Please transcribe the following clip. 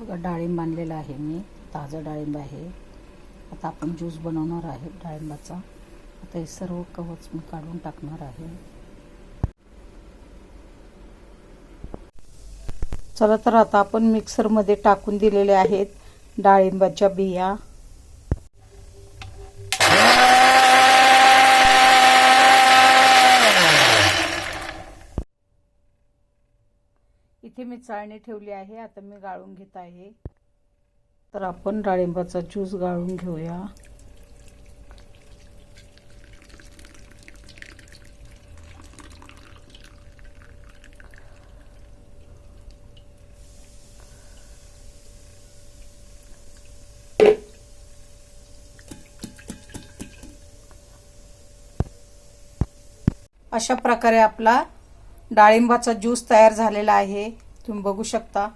बघा डाळिंब आणलेलं आहे मी. ताजं डाळिंब आहे. आता आपण ज्यूस बनवणार आहे डाळिंबाचा. आता हे सर्व कवच मी काढून टाकणार आहे. चला तर आता आपण मिक्सरमध्ये टाकून दिलेले आहेत डाळिंबाच्या बिया. इथे मी चाळणी ठेवली आहे आता मी गाळून घेत आहे. तर आपण डाळिंबाचा ज्यूस गाळून घेऊया. अशा प्रकारे आपला डाळिंबाचा ज्यूस तयार झालेला आहे. तुम्ही बघू शकता.